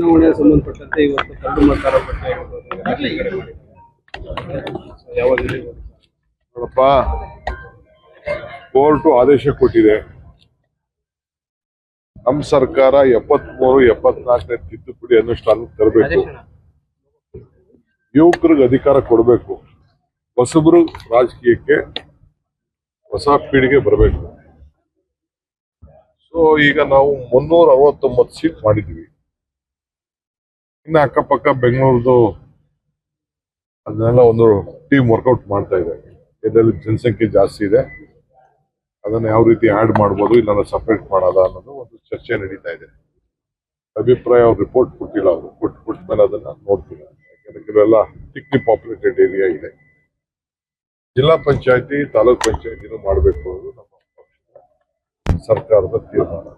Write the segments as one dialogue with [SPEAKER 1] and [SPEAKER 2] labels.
[SPEAKER 1] ಚುನಾವಣೆಗೆ ಸಂಬಂಧಪಟ್ಟಂತೆ ಇವತ್ತು ಕರಡು ನಡೆಯುವುದು?
[SPEAKER 2] ನೋಡಪ್ಪ ಕೋರ್ಟು ಆದೇಶ ಕೊಟ್ಟಿದೆ. ನಮ್ಮ ಸರ್ಕಾರ ಎಪ್ಪತ್ಮೂರು ಎಪ್ಪತ್ನಾಲ್ಕನೇ ತಿದ್ದುಪಡಿ ಅನುಷ್ಠಾನಕ್ಕೆ ತರಬೇಕು. ಯುವಕರಿಗೆ ಅಧಿಕಾರ ಕೊಡಬೇಕು. ಹೊಸಬರು ರಾಜಕೀಯಕ್ಕೆ ಹೊಸ ಪೀಳಿಗೆ ಬರಬೇಕು. ಸೊ ಈಗ ನಾವು ಮುನ್ನೂರ ಅರವತ್ತೊಂಬತ್ತು ಸೀಟ್ ಮಾಡಿದ್ವಿ ಇನ್ನು ಅಕ್ಕಪಕ್ಕ ಬೆಂಗಳೂರದು ಅದನ್ನೆಲ್ಲ ಒಂದು ಟೀಮ್ ವರ್ಕೌಟ್ ಮಾಡ್ತಾ ಇದೆ. ಇದರಲ್ಲಿ ಜನಸಂಖ್ಯೆ ಜಾಸ್ತಿ ಇದೆ. ಅದನ್ನ ಯಾವ ರೀತಿ ಆಡ್ ಮಾಡ್ಬೋದು ಇಲ್ಲ ಸಪ್ರೇಟ್ ಮಾಡೋದ ಅನ್ನೋದು ಒಂದು ಚರ್ಚೆ ನಡೀತಾ ಇದೆ. ಅಭಿಪ್ರಾಯ ಅವ್ರು ರಿಪೋರ್ಟ್ ಕೊಟ್ಟಿಲ್ಲ ಅವರು. ಕೊಟ್ಟು ಕೊಟ್ಟ ಮೇಲೆ ಅದನ್ನ ನೋಡ್ತೀನಿ ಯಾಕಂದ್ರೆ ಕೆಲವೆಲ್ಲ ಥಿಕ್ಲಿ ಪಾಪ್ಯುಲೇಟೆಡ್ ಏರಿಯಾ ಇದೆ. ಜಿಲ್ಲಾ ಪಂಚಾಯತಿ, ತಾಲೂಕ್ ಪಂಚಾಯತಿನೂ ಮಾಡಬೇಕು ಅನ್ನೋದು ನಮ್ಮ ಸರ್ಕಾರದ ತೀರ್ಮಾನ.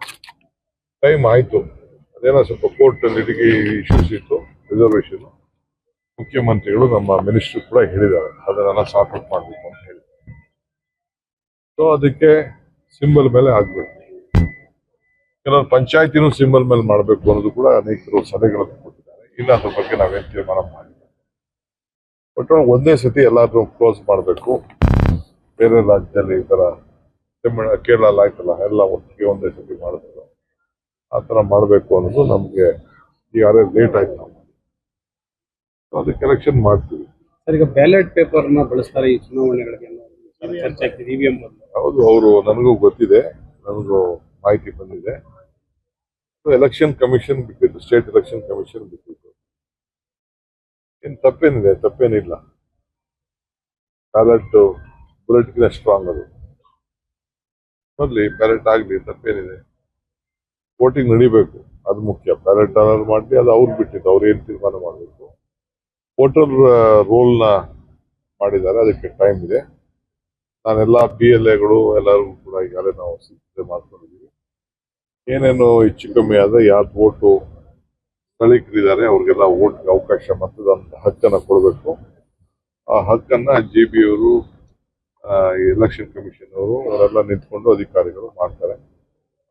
[SPEAKER 2] ಟೈಮ್ ಆಯ್ತು. ಅದೇನೋ ಸ್ವಲ್ಪ ಕೋರ್ಟ್ ಲಿಟಿಗೆ ಇಶ್ಯೂಸ್ ಇತ್ತು ರಿಸರ್ವೇಶನ್ ಮುಖ್ಯಮಂತ್ರಿಗಳು ನಮ್ಮ ಮಿನಿಸ್ಟರ್ ಕೂಡ ಹೇಳಿದ್ದಾರೆ ಅದನ್ನೆಲ್ಲ ಸಾರ್ಟ್ ಮಾಡಬೇಕು ಅಂತ ಹೇಳಿ. ಸೊ ಅದಕ್ಕೆ ಸಿಂಬಲ್ ಮೇಲೆ ಆಗ್ಬೇಕು. ಕೆಲವರು ಪಂಚಾಯತಿನೂ ಸಿಂಬಲ್ ಮೇಲೆ ಮಾಡಬೇಕು ಅನ್ನೋದು ಕೂಡ ಅನೇಕರು ಸಲಹೆಗಳನ್ನು ಕೊಟ್ಟಿದ್ದಾರೆ. ಇಲ್ಲ ಅದ್ರ ಬಗ್ಗೆ ನಾವೇನು ತೀರ್ಮಾನ ಮಾಡಿಲ್ಲ. ಬಟ್ ಒಂದೇ ಸತಿ ಎಲ್ಲಾದ್ರೂ ಕ್ಲೋಸ್ ಮಾಡಬೇಕು. ಬೇರೆ ರಾಜ್ಯದಲ್ಲಿ ಈ ಥರ ತಮಿಳ್, ಕೇರಳ ಆಯ್ತಲ್ಲ ಎಲ್ಲ ಒಟ್ಟಿಗೆ ಒಂದೇ ಸತಿ ಮಾಡಿದ್ರು ಆ ತರ ಮಾಡಬೇಕು ಅನ್ನೋದು ನಮ್ಗೆ ಈಗಾಗಲೇ ಲೇಟ್ ಆಯ್ತು ನಾವು. ಕಲೆಕ್ಷನ್ ಅದಕ್ಕೆ ಎಲೆಕ್ಷನ್ ಮಾಡ್ತೀವಿ.
[SPEAKER 1] ಸರ್ ಈಗ ಬ್ಯಾಲೆಟ್ ಪೇಪರ್ನ ಬಳಸ್ತಾರೆ ಈ ಚುನಾವಣೆಗಳಿಗೆ ಚರ್ಚೆ ಆಗ್ತಿದೆ ಇವಿಎಂ ಬದಲು
[SPEAKER 2] ಹೌದು ಅವರು ನನಗೂ ಗೊತ್ತಿದೆ ನನಗೂ ಮಾಹಿತಿ ಬಂದಿದೆ. ಎಲೆಕ್ಷನ್ ಕಮಿಷನ್ ಬಿಟ್ಟಿದ್ದು ಸ್ಟೇಟ್ ಎಲೆಕ್ಷನ್ ಕಮಿಷನ್ ಬಿಟ್ಟಿದ್ದು. ಏನು ತಪ್ಪೇನಿದೆ ತಪ್ಪೇನಿಲ್ಲ. ಬ್ಯಾಲೆಟ್ ಬುಲೆಟ್ಗಿನ ಸ್ಟ್ರಾಂಗ್ ಅದು. ಬರ್ಲಿ ಬ್ಯಾಲೆಟ್ ಆಗ್ಲಿ ತಪ್ಪೇನಿದೆ. ವೋಟಿಂಗ್ ನಡಿಬೇಕು. ಅದು ಮುಖ್ಯ. ಬ್ಯಾಲೆಟ್ ಮಾಡಿ ಅದು ಅವ್ರು ಬಿಟ್ಟಿದ್ದು. ಅವ್ರು ಏನು ತೀರ್ಮಾನ ಮಾಡಬೇಕು? ವೋಟರ್ ರೋಲ್ನ ಮಾಡಿದ್ದಾರೆ. ಅದಕ್ಕೆ ಟೈಮ್ ಇದೆ. ನಾನೆಲ್ಲ ಪಿ ಎಲ್ ಎಗಳು ಎಲ್ಲರೂ ಕೂಡ ಈಗಾಗಲೇ ನಾವು ಸಿದ್ಧತೆ ಮಾಡ್ಕೊಂಡಿದ್ದೀವಿ ಏನೇನು ಹೆಚ್ಚು ಕಮ್ಮಿ ಆದ್ರೆ ಯಾರು ವೋಟು ಸ್ಥಳೀಕರಿದ್ದಾರೆ, ಅವ್ರಿಗೆಲ್ಲ ವೋಟ್ಗೆ ಅವಕಾಶ ಮತದಾನದ ಹಕ್ಕನ್ನು ಕೊಡಬೇಕು. ಆ ಹಕ್ಕನ್ನ ಜೆ ಬಿ ಅವರು ಎಲೆಕ್ಷನ್ ಕಮಿಷನ್ ಅವರು ಅವರೆಲ್ಲ ನಿಂತ್ಕೊಂಡು ಅಧಿಕಾರಿಗಳು ಮಾಡ್ತಾರೆ.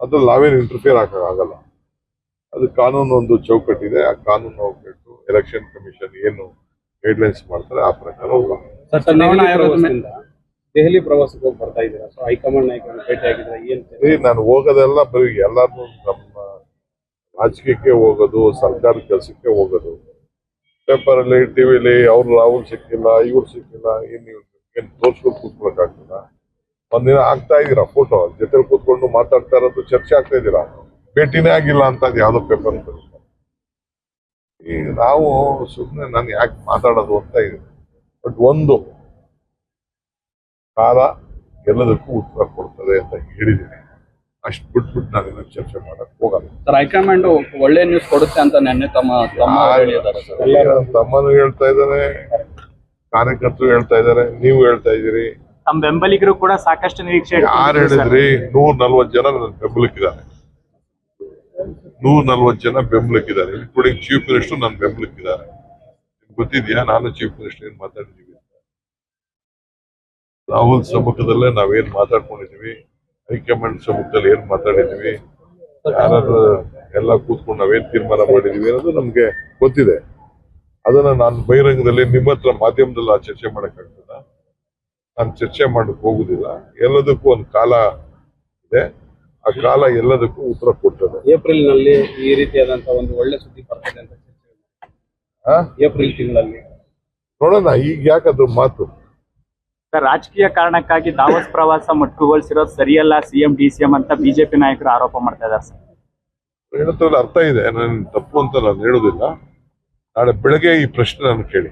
[SPEAKER 2] ಅದ್ರಲ್ಲಿ ನಾವೇನು ಇಂಟರ್ಫಿಯರ್ ಆಗಲ್ಲ ಅದು ಕಾನೂನು ಒಂದು ಚೌಕಟ್ಟಿದೆ ಆ ಕಾನೂನು ಹೋಗ್ಬಿಟ್ಟು ಎಲೆಕ್ಷನ್ ಕಮಿಷನ್ ಏನು ಗೈಡ್ಲೈನ್ಸ್ ಮಾಡ್ತಾರೆ ಆ ಪ್ರಕಾರ
[SPEAKER 1] ದೆಹಲಿ ಪ್ರವಾಸಕ್ಕೆ ಹೋಗಿ ಬರ್ತಾ ಇದ್ದೀರಾ? ಸೊ ಹೈಕಮಾಂಡ್ ನಾಯಕರನ್ನು ಭೇಟಿ ಆಗಿದ್ರೆ ಏನು
[SPEAKER 2] ನಾನು ಹೋಗೋದೆಲ್ಲ ಬರೀ ಎಲ್ಲಾರು ನಮ್ಮ ರಾಜಕೀಯಕ್ಕೆ ಹೋಗೋದು ಸರ್ಕಾರ ಕೆಲಸಕ್ಕೆ ಹೋಗೋದು. ಪೇಪರ್ ಅಲ್ಲಿ ಟಿವಿಲಿ ಅವ್ರು ಅವ್ರು ಸಿಕ್ಕಿಲ್ಲ ಇವ್ರು ಸಿಕ್ಕಿಲ್ಲ ಏನ್ ಏನು ಏನ್ ತೋರ್ಸ್ಕೊಂಡು ಕೂತ್ಕೊಳಕ್ಕಾಗ್ತದ ಒಂದಿನ ಆಗ್ತಾ ಇದೀರಾ ಫೋಟೋ ಜೊತೆ ಕೂತ್ಕೊಂಡು ಮಾತಾಡ್ತಾ ಇರೋದು ಚರ್ಚೆ ಆಗ್ತಾ ಇದೀರಾ? ಭೇಟಿನೇ ಆಗಿಲ್ಲ ಅಂತ ಯಾವುದೋ ಯಾವ್ದೋ ಪೇಪರ್ ಈ ನಾವು ಸುಮ್ಮನೆ ನಾನು ಯಾಕೆ ಮಾತಾಡೋದು ಅಂತ ಇದೆ. ಬಟ್ ಒಂದು ಕಾಲ ಎಲ್ಲದಕ್ಕೂ ಉತ್ತರ ಕೊಡ್ತದೆ ಅಂತ ಹೇಳಿದ್ದೀನಿ. ಅಷ್ಟು ಬಿಟ್ಬಿಟ್ಟು ನಾನೇನು ಚರ್ಚೆ ಮಾಡಕ್ ಹೋಗಲ್ಲ.
[SPEAKER 1] ಸರ್ ಹೈಕಮಾಂಡ್ ಒಳ್ಳೆ ನ್ಯೂಸ್ ಕೊಡುತ್ತೆ ಅಂತ ನೆನ್ನೆ ತಮ್ಮ
[SPEAKER 2] ತಮ್ಮನು ಹೇಳ್ತಾ ಇದ್ದಾರೆ ಕಾರ್ಯಕರ್ತರು ಹೇಳ್ತಾ ಇದ್ದಾರೆ ನೀವು ಹೇಳ್ತಾ ಇದ್ದೀರಿ.
[SPEAKER 3] ತಮ್ಮ ಬೆಂಬಲಿಗರು ಕೂಡ ಸಾಕಷ್ಟು ನಿರೀಕ್ಷೆ
[SPEAKER 2] ಯಾರು ಹೇಳಿದ್ರಿ? ನೂರ್ ನಲ್ವತ್ ಜನ ನನ್ನ ಬೆಂಬಲಕ್ಕಿದ್ದಾರೆ. ನೂರ್ ನಲ್ವತ್ ಜನ ಬೆಂಬಲಕ್ಕಿದ್ದಾರೆ. ಇನ್ಕ್ಲೂಡಿಂಗ್ ಚೀಫ್ ಮಿನಿಸ್ಟರ್ ನನ್ನ ಬೆಂಬಲಕ್ಕಿದ್ದಾರೆ. ಗೊತ್ತಿದ್ಯಾ? ನಾನು ಚೀಫ್ ಮಿನಿಸ್ಟರ್ ಏನ್ ಮಾತಾಡಿದೀವಿ ರಾಹುಲ್ ಸಮ್ಮುಖದಲ್ಲೇ ನಾವೇನ್ ಮಾತಾಡ್ಕೊಂಡಿದೀವಿ? ಹೈಕಮಾಂಡ್ ಸಮ್ಮುಖದಲ್ಲಿ ಏನ್ ಮಾತಾಡಿದೀವಿ? ಯಾರು ಎಲ್ಲ ಕೂತ್ಕೊಂಡು ನಾವೇನ್ ತೀರ್ಮಾನ ಮಾಡಿದೀವಿ ಅನ್ನೋದು ನಮ್ಗೆ ಗೊತ್ತಿದೆ. ಅದನ್ನ ನಾನು ಬಹಿರಂಗದಲ್ಲಿ ನಿಮ್ಮ ಹತ್ರ ಮಾಧ್ಯಮದಲ್ಲಿ ಆ ಚರ್ಚೆ ಮಾಡಕ್ಕಾಗ್ತದ? ನಾನು ಚರ್ಚೆ ಮಾಡಕ್ ಹೋಗುದಿಲ್ಲ. ಎಲ್ಲದಕ್ಕೂ ಒಂದು ಕಾಲ ಇದೆ. ಆ ಕಾಲ ಎಲ್ಲದಕ್ಕೂ ಉತ್ತರ ಕೊಡ್ತದೆ.
[SPEAKER 1] ಏಪ್ರಿಲ್ನಲ್ಲಿ ಈ ರೀತಿಯಾದಂತ ಒಂದು ಒಳ್ಳೆ ಸುದ್ದಿ ಬರ್ತದೆ ಅಂತ.
[SPEAKER 2] ಆ?
[SPEAKER 1] ಏಪ್ರಿಲ್ ತಿಂಗಳಲ್ಲಿ.
[SPEAKER 2] ನೋಡೋಣ ಈಗ ಯಾಕದ್ರ ಮಾತು?
[SPEAKER 3] ಸರ್, ರಾಜಕೀಯ ಕಾರಣಕ್ಕಾಗಿ ದಾವಸ್ ಪ್ರವಾಸ ಮೊಟಕುಗೊಳಿಸಿರೋದು ಸರಿಯಲ್ಲ ಸಿಎಂ ಡಿ ಸಿಎಂ ಅಂತ ಬಿಜೆಪಿ ನಾಯಕರು ಆರೋಪ ಮಾಡ್ತಾ ಇದ್ದಾರೆ ಸರ್.
[SPEAKER 2] ಅರ್ಥ ಇದೆ. ನಾನು ತಪ್ಪು ಅಂತ ನಾನು ಹೇಳೋದಿಲ್ಲ. ನಾಳೆ ಬೆಳಗ್ಗೆ ಈ ಪ್ರಶ್ನೆ ನಾನು ಕೇಳಿ.